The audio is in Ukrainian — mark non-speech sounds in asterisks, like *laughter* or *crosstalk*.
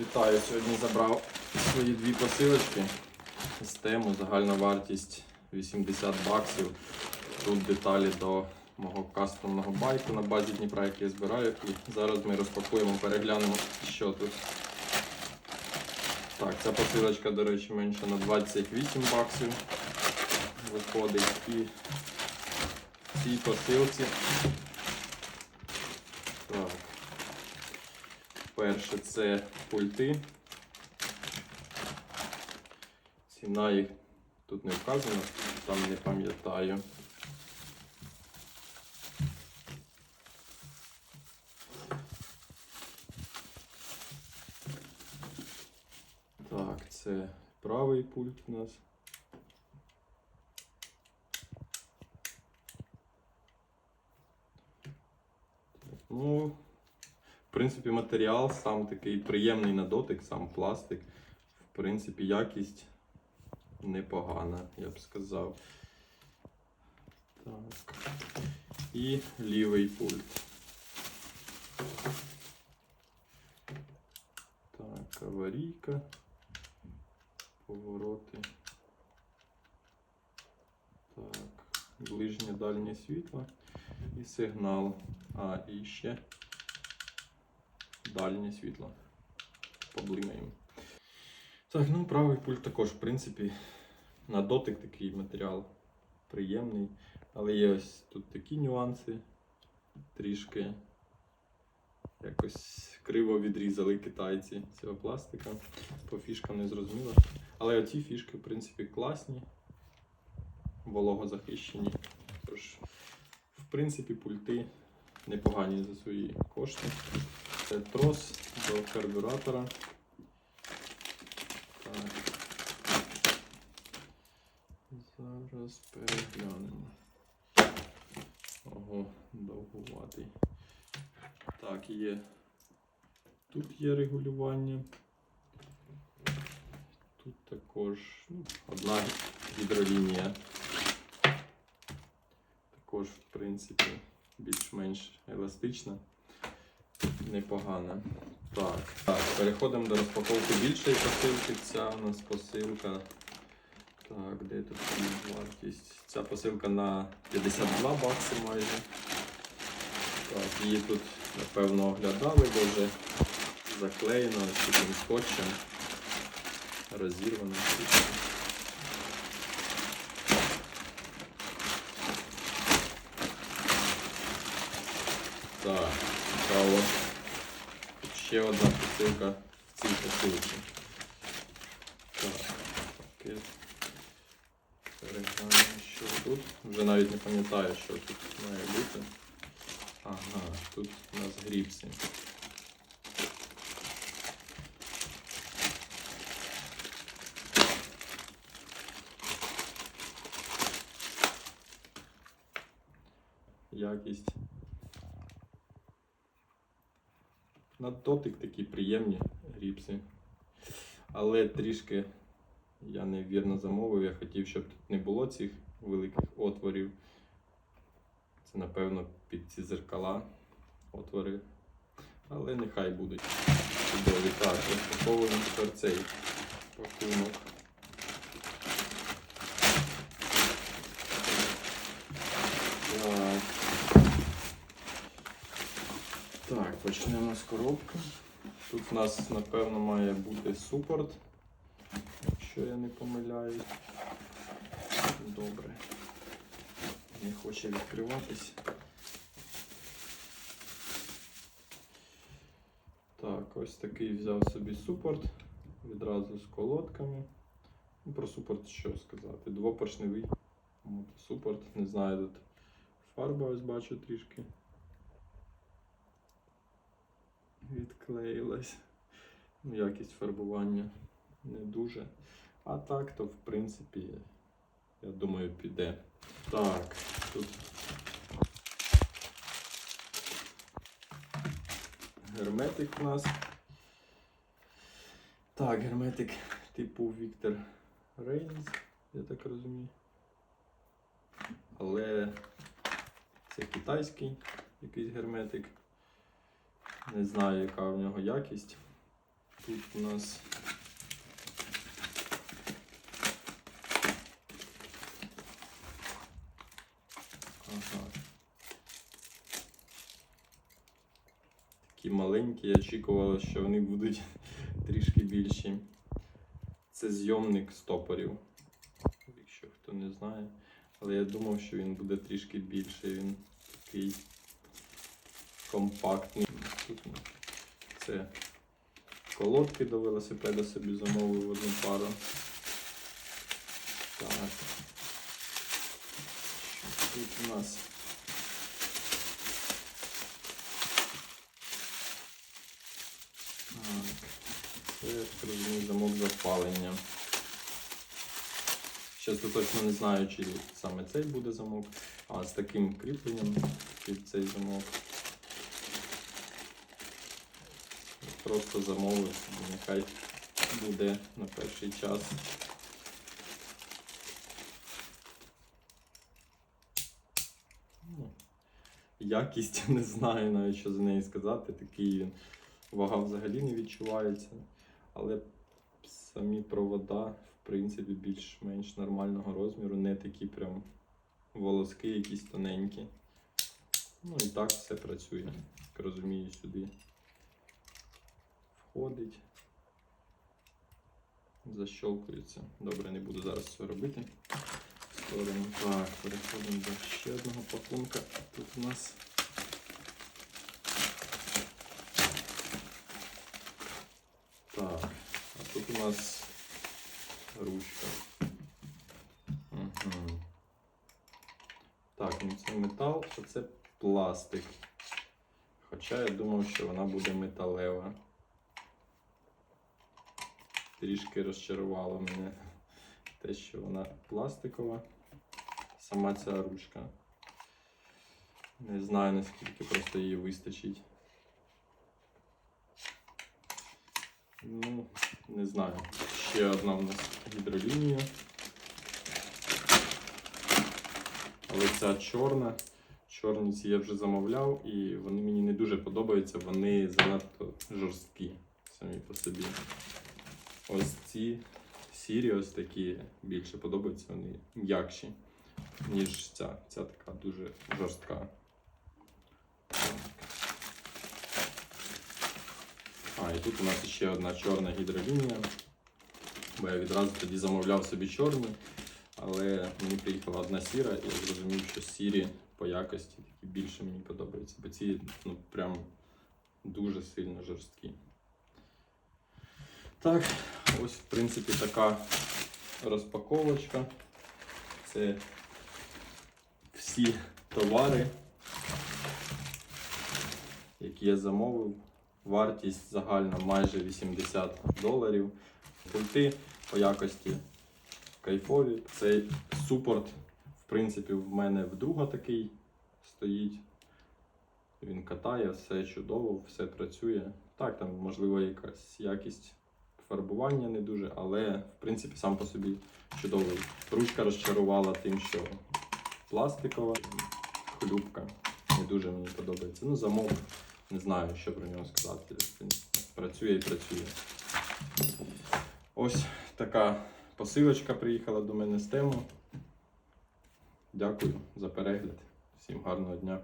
Вітаю! Сьогодні забрав свої дві посилочки з тему. Загальна вартість 80 баксів. Тут деталі до мого кастомного байку на базі Дніпра, який я збираю. І зараз ми розпакуємо, переглянемо, що тут. Так, ця посилочка, до речі, менше на 28 баксів виходить. І в цій посилці. Так. Перше це пульти. Ціна їх тут не вказана, там не пам'ятаю. Так, це правий пульт у нас. Ну, в принципі, матеріал сам такий приємний на дотик, сам пластик. В принципі, якість непогана, я б сказав. Так. І лівий пульт. Так, аварійка. Повороти. Так, ближнє дальнє світло і сигнал. А, і ще дальнє світло. Поблимаємо. Так, ну правий пульт також, в принципі, на дотик такий матеріал приємний. Але є ось тут такі нюанси. Трішки якось криво відрізали китайці цього пластика. По фішкам не зрозуміло. Але оці фішки, в принципі, класні, вологозахищені. Тож, в принципі, пульти непогані за свої кошти. Це трос до карбюратора. Так. Зараз переглянемо. Ого, довгуватий. Так, є. Тут є регулювання. Тут також ну, одна гідролінія. Також, в принципі, більш-менш еластична, непогана. Так, так, переходимо до розпаковки більшої посилки. Ця у нас посилка. Так, де тут вартість? Ця посилка на 52 бакси майже. Так, її тут, напевно, оглядали, бо вже заклеєно таким скотчем. Розірвано. Так, цікаво. Ще одна посилка в цій посилці. Так. Переглянемо, що тут. Вже навіть не пам'ятаю, що тут має бути. Ага, тут у нас гріпси. Якість. На дотик такі приємні ріпси. Але трішки я невірно замовив. Я хотів, щоб тут не було цих великих отворів. Це, напевно, під ці зеркала отвори. Але нехай будуть чудові. Так, розпаковуємо тепер цей пакунок. Так. Так, почнемо з коробки. Тут в нас, напевно, має бути супорт, якщо я не помиляюсь. Добре. Не хоче відкриватись. Так, ось такий взяв собі супорт. Відразу з колодками. Ну, про супорт що сказати? Двопоршневий мотосупорт. Не знаю, тут фарба ось бачу трішки. Відклеїлась. Ну, якість фарбування не дуже. А так, то в принципі, я думаю, піде. Так, тут герметик у нас. Так, герметик типу Віктор Рейнс, я так розумію. Але це китайський якийсь герметик. Не знаю, яка в нього якість. Тут у нас ага. Такі маленькі, я очікувала, що вони будуть *laughs* трішки більші. Це зйомник стопорів, якщо хто не знає. Але я думав, що він буде трішки більший. Він такий компактний. Тут це колодки до велосипеда собі замовив одну пару. Так. Тут у нас? Замок запалення. Тут точно не знаю, чи саме цей буде замок, а з таким кріпленням під цей замок. Просто замовив, нехай буде на перший час. Ну, Якість *laughs* не знаю навіть, що за неї сказати. Такий він. Вага взагалі не відчувається. Але самі провода, в принципі, більш-менш нормального розміру, не такі прям волоски якісь тоненькі. Ну і так все працює. Як розумію, сюди входить. Защолкується. Добре, не буду зараз це робити. Сторону. Так, переходимо до ще одного пакунка. Тут у нас Так, а тут у нас ручка. Угу. Так, ну це метал, а це пластик. Хоча я думав, що вона буде металева. Трішки розчарувало мене те, що вона пластикова. Сама ця ручка. Не знаю наскільки просто її вистачить. Ну, не знаю. Ще одна в нас гідролінія. Але ця чорна. Чорні ці я вже замовляв, і вони мені не дуже подобаються, вони занадто жорсткі самі по собі. Ось ці сірі, ось такі більше подобаються, вони м'якші, ніж ця. Ця така дуже жорстка. А, і тут у нас ще одна чорна гідролінія. Бо я відразу тоді замовляв собі чорні, але мені приїхала одна сіра, і я зрозумів, що сірі по якості такі більше мені подобаються. Бо ці ну, прям дуже сильно жорсткі. Так, ось в принципі така розпаковочка. Це всі товари, які я замовив. Вартість загальна майже 80 доларів. Пульти по якості кайфові. Цей супорт, в принципі, в мене вдруга такий стоїть. Він катає, все чудово, все працює. Так, там можливо якась якість фарбування не дуже, але в принципі сам по собі чудовий. Ручка розчарувала тим, що пластикова хлюпка. Не дуже мені подобається. Ну, замок. Не знаю, що про нього сказати. Працює і працює. Ось така посилочка приїхала до мене з тему. Дякую за перегляд. Всім гарного дня.